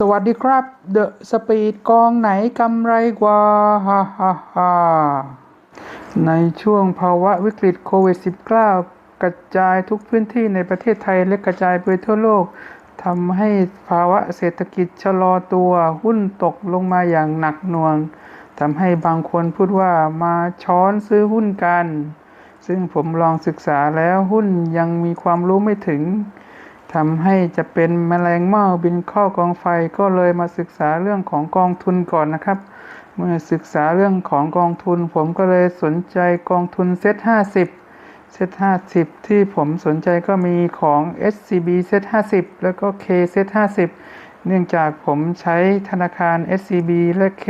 สวัสดีครับเดอะสปีดกองไหนกำไรกว่าฮ่าฮ่าฮ่าในช่วงภาวะวิกฤตโควิด -19 กระจายทุกพื้นที่ในประเทศไทยและกระจายไปทั่วโลกทำให้ภาวะเศรษฐกิจชะลอตัวหุ้นตกลงมาอย่างหนักหน่วงทำให้บางคนพูดว่ามาช้อนซื้อหุ้นกัน ซึ่งผมลองศึกษาแล้วหุ้นยังมีความรู้ไม่ถึง ทำให้จะเป็นแมลงเม่าบินเข้ากองไฟก็เลยมาศึกษาเรื่องของกองทุนก่อนนะครับ เมื่อศึกษาเรื่องของกองทุน ผมก็เลยสนใจกองทุนเซ็ต50เซ็ต50ที่ผมสนใจก็มีของ SCB เซ็ต50แล้วก็ K เซ็ต50เนื่องจากผมใช้ธนาคาร SCB และ K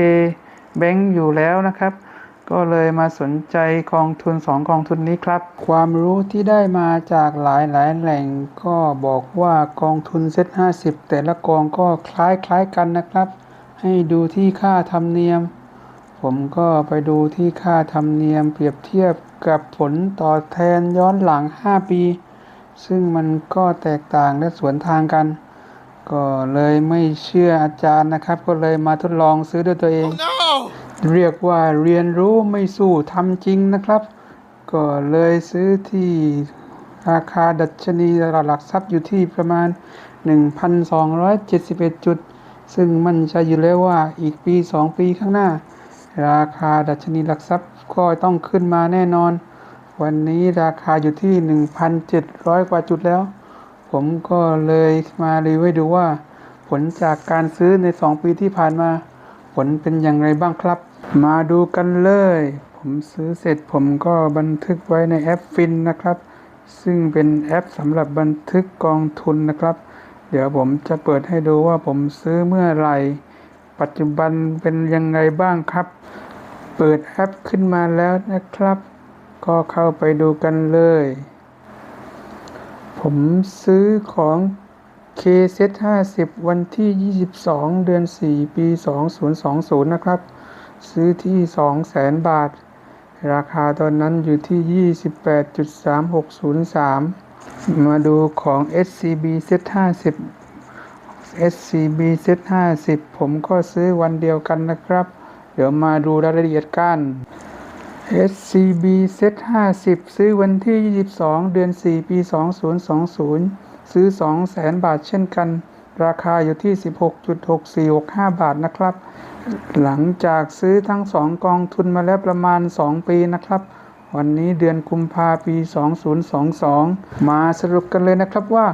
Bank อยู่แล้วนะครับ ก็เลยมาสนใจกองทุนสองกองทุนนี้ครับ ความรู้ที่ได้มาจากหลายหลายแหล่งก็บอกว่ากองทุนเซ็ต50แต่ละกองก็คล้ายคล้ายกันนะครับ ให้ดูที่ค่าธรรมเนียม ผมก็ไปดูที่ค่าธรรมเนียม เปรียบเทียบกับผลตอบแทนย้อนหลัง 5 ปี ซึ่งมันก็แตกต่างและสวนทางกัน ก็เลยไม่เชื่ออาจารย์นะครับ ก็เลยมาทดลองซื้อด้วยตัวเอง เรียกว่าเรียนรู้ไม่สู้ทำจริงนะครับ ก็เลยซื้อที่ราคาดัชนีตลาดหลักทรัพย์อยู่ที่ประมาณ 1,271 จุด ซึ่งมันใจะอยู่แล้วว่าอีกปี 2 ปีข้างหน้า ราคาดัชนีหลักทรัพย์ก็ต้องขึ้นมาแน่นอน วันนี้ราคาอยู่ที่ 1,700 กว่าจุดแล้ว ผมก็เลยมารีวิวให้ดูว่า ผลจากการซื้อใน 2 ปีที่ผ่านมา ผลเป็นอย่างไรบ้างครับ มาดูกันเลย ผมซื้อเสร็จผมก็บันทึกไว้ในแอปฟินนะครับ ซึ่งเป็นแอปสำหรับบันทึกกองทุนนะครับ เดี๋ยวผมจะเปิดให้ดูว่าผมซื้อเมื่อไหร่ ปัจจุบันเป็นยังไงบ้างครับ เปิดแอปขึ้นมาแล้วนะครับ ก็เข้าไปดูกันเลย ผมซื้อของ KZ 50 วันที่ 22 เดือน 4 ปี 2020 นะครับ ซื้อที่ 200,000 บาท ราคาตอนนั้นอยู่ที่ 28.3603 มาดูของ SCB Z 50 SCB Z 50 ผมก็ซื้อวันเดียวกันนะครับ เดี๋ยวมาดูรายละเอียดกัน SCB Z 50 ซื้อวันที่ 22 เดือน 4 ปี 2020 ซื้อ 200,000 บาทเช่นกัน ราคาอยู่ที่ 16.6465 บาทนะครับ หลังจากซื้อทั้ง2กองทุนมาแล้วประมาณ 2 ปีนะครับ วันนี้เดือนกุมภาปี 2022 มาสรุปกันเลยนะครับว่า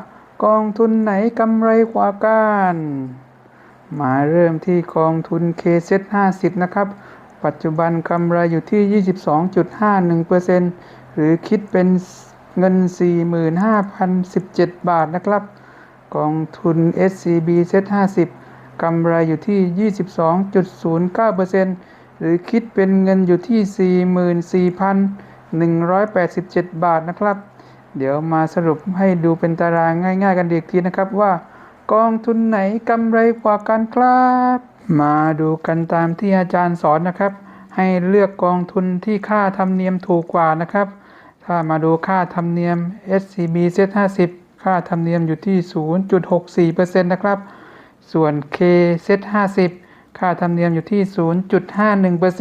กองทุนไหนกำไรกว่ากันมาเริ่มที่กองทุน KZ 50 นะครับ ปัจจุบันกำไรอยู่ที่ 22.51%หรือคิดเป็นเงิน 45,017 บาทนะครับ กองทุน SCB Z50 กำไรอยู่ที่ 22.09%หรือคิดเป็นเงินอยู่ที่ 44,187 บาทนะครับ เดี๋ยวมาสรุปให้ดูเป็นตารางง่าย ๆ กันอีกทีนะครับว่า กองทุนไหนกำไรกว่ากันครับ มาดูกันตามที่อาจารย์สอนนะครับ ให้เลือกกองทุนที่ค่าธรรมเนียมถูกกว่านะครับ ถ้ามาดูค่าธรรมเนียม SCB Z50 ค่าธรรมเนียมอยู่ที่ 0.64%นะครับ ส่วน K Z50 ค่าธรรมเนียมอยู่ที่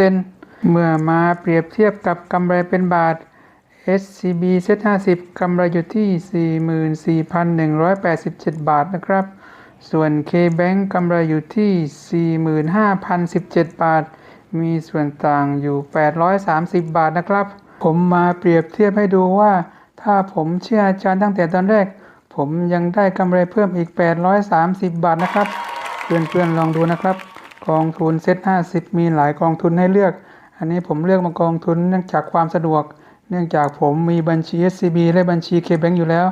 0.51%เมื่อมาเปรียบเทียบกับกำไรเป็นบาท SCB Z50 กำไรอยู่ที่ 44,187 บาทนะครับ ส่วน K-Bank กำไรอยู่ที่ 45,017 บาท มีส่วนต่างอยู่ 830 บาทนะครับ ผมมาเปรียบเทียบให้ดูว่า ถ้าผมเชื่ออาจารย์ตั้งแต่ตอนแรก ผมยังได้กำไรเพิ่มอีก 830 บาทนะครับ เพื่อนๆลองดูนะครับ กองทุนเซ็ต50 มีหลายกองทุนให้เลือก อันนี้ผมเลือกมากองทุนเนื่องจากความสะดวก เนื่องจากผมมีบัญชี SCB และบัญชี KBank อยู่แล้ว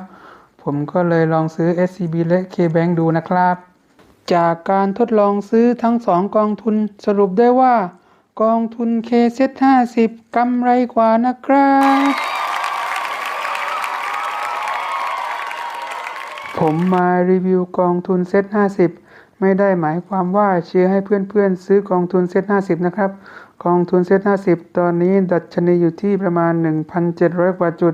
ผมก็เลยลองซื้อ SCB และ KBank ดูนะครับ จากการทดลองซื้อทั้งสองกองทุนสรุปได้ว่า กองทุน KZ 50กำไรกว่านะครับ ผมมารีวิวกองทุนเซ็ต50 ไม่ได้หมายความว่าเชียร์ให้เพื่อนๆ ซื้อกองทุนเซ็ต50 นะครับ กองทุนเซ็ต50 ตอนนี้ดัชนีอยู่ที่ประมาณ 1,700 กว่าจุด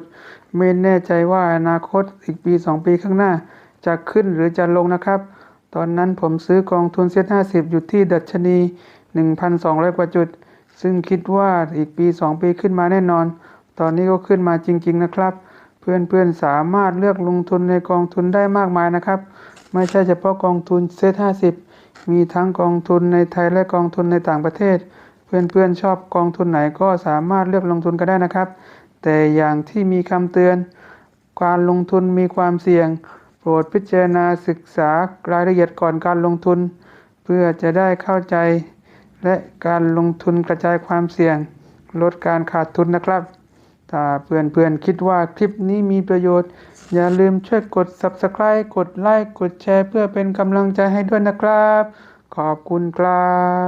ไม่แน่ใจว่าอนาคตอีกปี 2 ปีข้างหน้า จะขึ้นหรือจะลงนะครับ ตอนนั้นผมซื้อกองทุนเซ็ต50 อยู่ที่ดัชนี 1,200 กว่าจุด ซึ่งคิดว่าอีกปี 2 ปีขึ้นมาแน่นอน ตอนนี้ก็ขึ้นมาจริง ๆ นะครับ เพื่อนๆสามารถเลือกลงทุนในกองทุนได้มากมายนะครับ ไม่ใช่เฉพาะกองทุนเซ็ต50มีทั้งกองทุนในไทยและกองทุนในต่างประเทศ เพื่อนๆชอบกองทุนไหนก็สามารถเลือกลงทุนก็ได้นะครับ แต่อย่างที่มีคำเตือน การลงทุนมีความเสี่ยง โปรดพิจารณาศึกษารายละเอียดก่อนการลงทุน เพื่อจะได้เข้าใจ และการลงทุนกระจายความเสี่ยง ลดการขาดทุนนะครับ ถ้าเพื่อนๆคิดว่าคลิปนี้มีประโยชน์ อย่าลืมช่วยกด Subscribe กดไลค์กดแชร์เพื่อเป็นกำลังใจให้ด้วยนะครับ ขอบคุณครับ